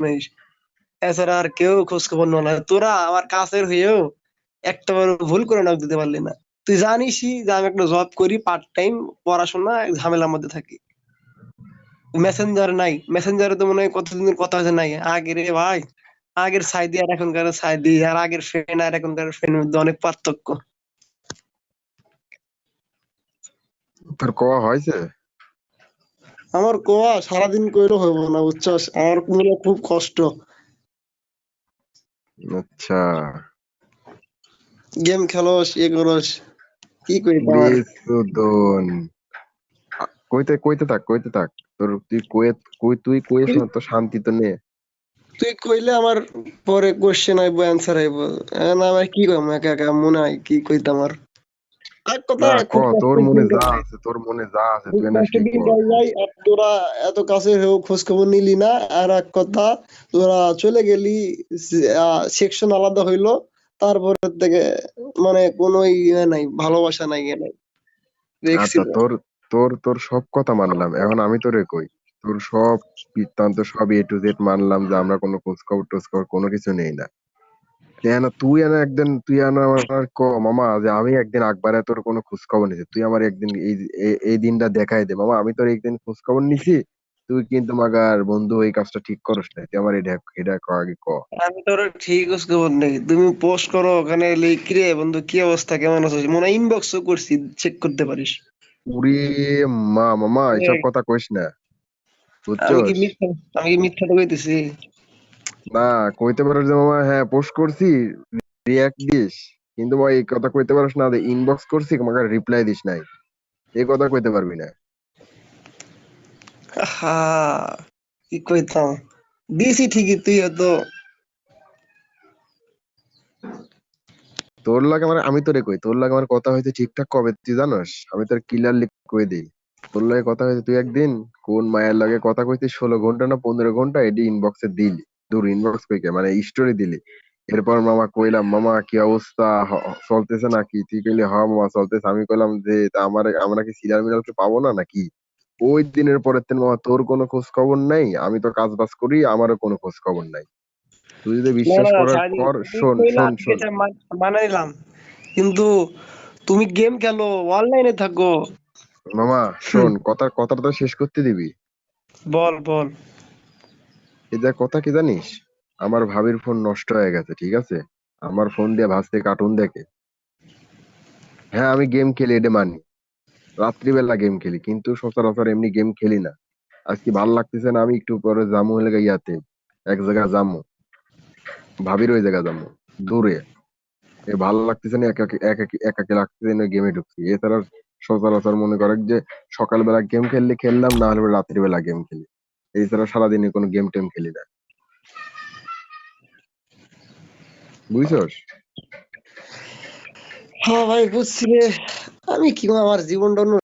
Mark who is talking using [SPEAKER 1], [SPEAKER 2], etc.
[SPEAKER 1] মাইস এছাড়া আর কেউ খোঁজ খবর না। তোরা আমার কাছের হয়েও একটা ভুল করে নাম দিতে পারলি না। তুই জানিসই যে আমি একটা জব করি পার্ট টাইম পড়াশোনা, ঝামেলার মধ্যে থাকি। মেসেঞ্জার নাই। মেসেঞ্জারে তো মনে হয় কতদিনের কথা হয়েছে নাই। আগে রে ভাই, আগের সাইদি আর এখনকার সাইদি, আর আগের ফ্রেন্ড আর এখনকার ফ্রেন্ডের মধ্যে অনেক পার্থক্য।
[SPEAKER 2] তোর কোয়া হয়েছে?
[SPEAKER 1] আমার কোয়া সারাদিন কইরো হইব না বুঝছস? আমার মনে খুব কষ্ট।
[SPEAKER 2] আচ্ছা।
[SPEAKER 1] গেম খেলোস ইয়ে করস কি তোমার
[SPEAKER 2] বেসুদন কইতে কইতে থাক কইতে থাক। তোর তুই কয়ে কই তুই কইস না তো শান্তি তো নে।
[SPEAKER 1] তুই কইলে আমার পরে কোশ্চেন আইবো অ্যান্সার আইবো। না আমার কি কইম একা একা মনে হয় কি কইতাম আর। আর কথা
[SPEAKER 2] না ক
[SPEAKER 1] খুব
[SPEAKER 2] তোর মনে যা আছে তোর মনে যা আছে তুই না
[SPEAKER 1] তোরা এত কাছে হয়েও খোঁজ খবর নিলি না। আর এক কথা তোরা চলে গেলি সেকশন আলাদা হইল। তারপরে থেকে মানে কোনো ইয়ে নাই ভালোবাসা নাই ইয়ে নাই।
[SPEAKER 2] আচ্ছা তোর তোর তোর সব কথা মানলাম। এখন আমি তোরে কই তোর সব বৃত্তান্ত সব এ টু জেড মানলাম যে আমরা কোনো খোঁজ খবর টোজ খবর কোনো কিছু নেই না। কেন তুই এনে একদিন তুই এনে আমার ক মামা যে আমি একদিন আকবারে তোর কোনো খোঁজ খবর নিছি। তুই আমার একদিন এই এই- দিনটা দেখাই দে মামা। আমি তোর একদিন খোঁজ খবর নিছি তুই কিন্তু মাগার বন্ধু এই কাজটা ঠিক করস না। তুই আমার এটা এটা ক আগে ক।
[SPEAKER 1] আমি তোর ঠিক খোঁজ খবর নেই। তুমি পোস্ট করো ওখানে লিখি রে বন্ধু কি অবস্থা কেমন আছিস মনে ইনবক্সও করছি চেক করতে পারিস।
[SPEAKER 2] উরে মা মামা এসব কথা কইস না।
[SPEAKER 1] আমি কি মিথ্যা আমি কি মিথ্যাটা কইতেছি?
[SPEAKER 2] না কইতে পারো যে মামা হ্যাঁ পোস্ট করছি রিয়াক্ট দিস। কিন্তু ভাই এই কথা কইতে পারস না যে ইনবক্স করছি আমাকে রিপ্লাই দিস নাই। এই কথা কইতে পারবি না।
[SPEAKER 1] হা কি কইতাম? দিছি ঠিকই তুই হয়তো
[SPEAKER 2] তোর লাগে মানে আমি তোরে কই তোর লাগে আমার কথা হয়েছে ঠিকঠাক কবে তুই জানোস? আমি তোর ক্লিয়ারলি কই দিই। তোর লাগে কথা হয়েছে তুই একদিন কোন মায়ের লাগে কথা কইছিস ষোলো ঘণ্টা না পনেরো ঘণ্টা এডি ইনবক্সে দিলি। তোর ইনবক্স কইকে মানে স্টোরি দিলি। এরপর মামা কইলাম মামা কি অবস্থা? হ- চলতেছে নাকি? তুই কইলি হ মামা চলতেছে। আমি কইলাম যে তা আমার আমরা কি সিরিয়াল মিরালকে পাবো না নাকি? ওই দিনের পরের দিন মামা তোর কোনো খোঁজ খবর নাই? আমি তো কাজ বাজ করি আমারও কোনো খোঁজ খবর নাই। তুই যদি
[SPEAKER 1] না
[SPEAKER 2] বিশ্বাস
[SPEAKER 1] না
[SPEAKER 2] করার
[SPEAKER 1] তুই
[SPEAKER 2] শোন
[SPEAKER 1] কইলা
[SPEAKER 2] শোন।
[SPEAKER 1] ঠিক
[SPEAKER 2] শোন
[SPEAKER 1] আছে, মান- নিলাম। কিন্তু তুমি গেম খেলো অনলাইনে থাকো।
[SPEAKER 2] মামা শোন কথা কথাটা তো শেষ করতে দিবি।
[SPEAKER 1] বল বল।
[SPEAKER 2] যে কথা কি জানিস? আমার ভাবির ফোন নষ্ট হয়ে গেছে, ঠিক আছে? আমার ফোন দিয়ে ভাসতে কার্টুন দেখে। হ্যাঁ আমি গেম খেলি এটা মানি। রাত্রিবেলা গেম খেলি, কিন্তু সচরাচর এমনি গেম খেলি না। আজকে ভালো লাগতেছে না, আমি একটু পরে জামু হলে ইয়াতে। এক জায়গায় জামু ভাবির ওই জায়গা জামু দূরে। এ ভালো লাগতেছে না একাকি একাকি একাকি লাগতেছে না গেমে ঢুকছি। এছাড়া সচরাচর মনে করে যে সকালবেলা গেম খেললে খেললাম, না হলে রাত্রিবেলা গেম খেলি। এছাড়া সারাদিনে কোনো গেম টেম খেলি না। বুঝছস?
[SPEAKER 1] হ্যাঁ ভাই, বুঝছি। আমি কি আমার জীবনটা